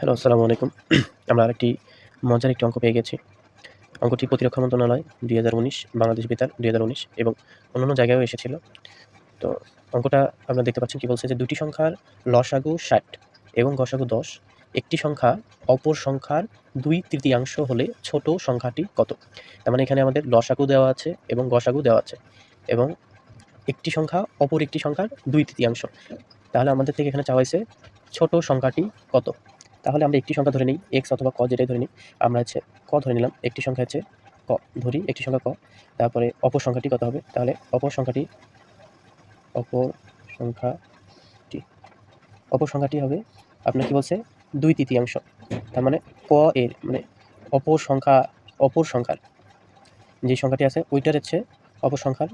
Hello, আসসালামু আলাইকুম। আমরা আরেকটি মজার একটি অঙ্ক পেয়ে গেছি। অঙ্কটি প্রতিরক্ষা মন্ত্রণালয় দুই হাজার উনিশ, বাংলাদেশ বেতার দুই হাজার উনিশ এবং অন্যান্য জায়গায়ও এসেছিল। তো অঙ্কটা আপনারা দেখতে পাচ্ছেন কি বলছে যে দুটি সংখ্যার লসাগু ষাট এবং গসাগু দশ। একটি সংখ্যা অপর সংখ্যার দুই তৃতীয়াংশ হলে ছোট সংখ্যাটি কত? তার মানে এখানে আমাদের লসাগু দেওয়া আছে এবং গসাগু দেওয়া আছে এবং একটি সংখ্যা অপর একটি সংখ্যার দুই তৃতীয়াংশ। তাহলে আমাদের থেকে এখানে চাওয়া হয়েছে ছোট সংখ্যাটি কত? তাহলে আমরা একটি সংখ্যা ধরে নিই এক্স অথবা ক যেটাই ধরে নিই, আমরা হচ্ছে ক ধরে নিলাম, একটি সংখ্যা হচ্ছে ক, ধরি একটি সংখ্যা ক, তারপরে অপর সংখ্যাটি কত হবে? তাহলে অপর সংখ্যাটি অপর সংখ্যাটি অপর সংখ্যাটি হবে, আপনার কি বলছে? দুই তৃতীয়াংশ, তার মানে ক এর মানে অপর সংখ্যা, অপর সংখ্যার যে সংখ্যাটি আছে, ওইটার হচ্ছে অপর সংখ্যার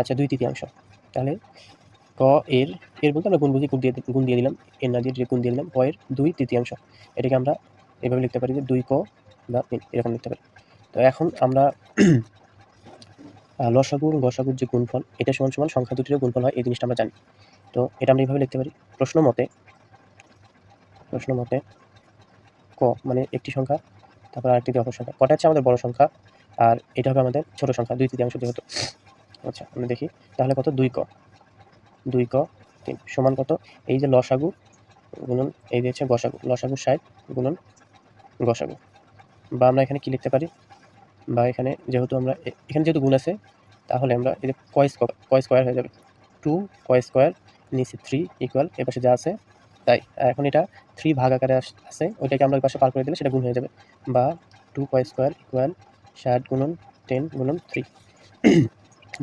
আচ্ছা দুই তৃতীয়াংশ। তাহলে ক এর এর বলতে আমরা গুণ বুঝি গুণ দিয়ে গুণ দিয়ে দিলাম এর না দিয়ে যে গুণ দিয়ে দিলাম ক এর দুই তৃতীয়াংশ। এটাকে আমরা এভাবে লিখতে পারি যে দুই ক বা তিন এরকম লিখতে পারি। তো এখন আমরা আহ, লসাগু এবং গসাগুর যে গুণফল এটা সমান সমান সংখ্যা দুটিরও গুণফল হয় এই জিনিসটা আমরা জানি। তো এটা আমরা এইভাবে লিখতে পারি প্রশ্ন মতে প্রশ্ন মতে ক মানে একটি সংখ্যা তারপর আরেকটি অপর সংখ্যা। কটা হচ্ছে আমাদের বড় সংখ্যা আর এটা হবে আমাদের ছোট সংখ্যা দুই তৃতীয়াংশ যেহেতু। আচ্ছা আমরা দেখি তাহলে কত? দুই ক। দুই ক সমান কত? এই যে লসাগু গুণন, এই হচ্ছে গসাগু লসাগু ষাট গুণন গসাগু বা আমরা এখানে কি লিখতে পারি? বা এখানে যেহেতু আমরা এখানে যেহেতু গুণ আছে, তাহলে আমরা এই যে কয় স্কোয়ার কয় স্কোয়ার হয়ে যাবে। টু কয় স্কোয়ার নিচে থ্রি ইকুয়াল এ পাশে যা আছে, তাই। এখন এটা থ্রি ভাগ আকারে আছে, ওইটাকে আমরা ওই পাশে পার করে দিলে সেটা গুণ হয়ে যাবে। বা টু কয় স্কোয়ার ইকুয়াল ষাট গুণন টেন গুণন থ্রি।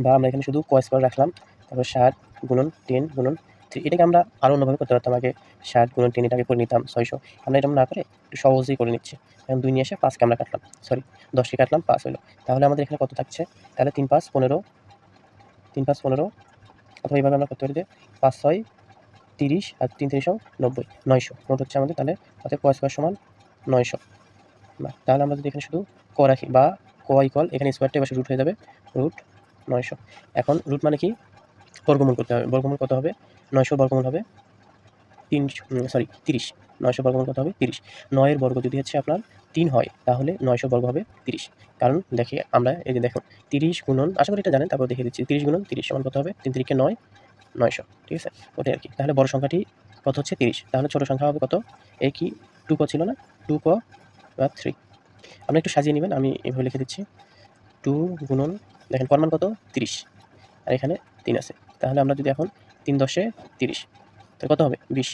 বা আমরা এখানে শুধু কয় স্কোয়ার রাখলাম তারপর ষাট গুণন টেন গুণন থ্রি। এটাকে আমরা আরও অন্যভাবে করতে পারতাম। আগে ষাট গুণন টেন এটাকে করে নিতাম ছয়শো। আমরা এটা না করে একটু সহজেই করে নিচ্ছি। এখন দুই নিয়ে এসে পাঁচকে আমরা কাটলাম। সরি দশকে কাটলাম, পাঁচ হলো তাহলে আমাদের এখানে কত থাকছে? তাহলে তিন পাঁচ পনেরো, তিন পাঁচ পনেরো, অথবা এইভাবে আমরা করতে পারি যে পাঁচ ছয়, তিরিশ আর তিন তিরিশও নব্বই, নয়শো। মোট হচ্ছে আমাদের তাহলে অর্থাৎ কয় স্কোয়ার সমান নয়শো। বা তাহলে আমরা যদি এখানে শুধু ক রাখি বা ক ইকল এখানে স্কোয়ারটা এবার রুট হয়ে যাবে রুট নয়শো। এখন রুট মানে কি? বর্গমূল করতে হবে। বর্গমূল কত হবে? নয়শো বর্গমূল হবে। তিন সরি তিরিশ। নয়শো বর্গমূল কত হবে? তিরিশ। নয়ের বর্গ যদি হচ্ছে আপনার তিন হয়, তাহলে নয়শো বর্গ হবে তিরিশ। কারণ দেখি আমরা, এই যে দেখুন, তিরিশ গুণন, আশা করি এটা জানেন, তারপর দেখিয়ে দিচ্ছি, তিরিশ গুণন তিরিশ সমান কত হবে? তিন তিরিশকে নয়, নয়শো। ঠিক আছে? ওটাই আর কি। তাহলে বড় সংখ্যাটি কত হচ্ছে? তিরিশ। তাহলে ছোটো সংখ্যা হবে কত? এই কি? টু ক ছিল না? টু ক বা থ্রি। আপনি একটু সাজিয়ে নেবেন, আমি এভাবে লিখে দিচ্ছি। টু গুণন, দেখেন পরমান কত? তিরিশ। আর এখানে তিন আছে। তাহলে আমরা যদি এখন তিন দশে তিরিশ তাহলে কত হবে? বিশ।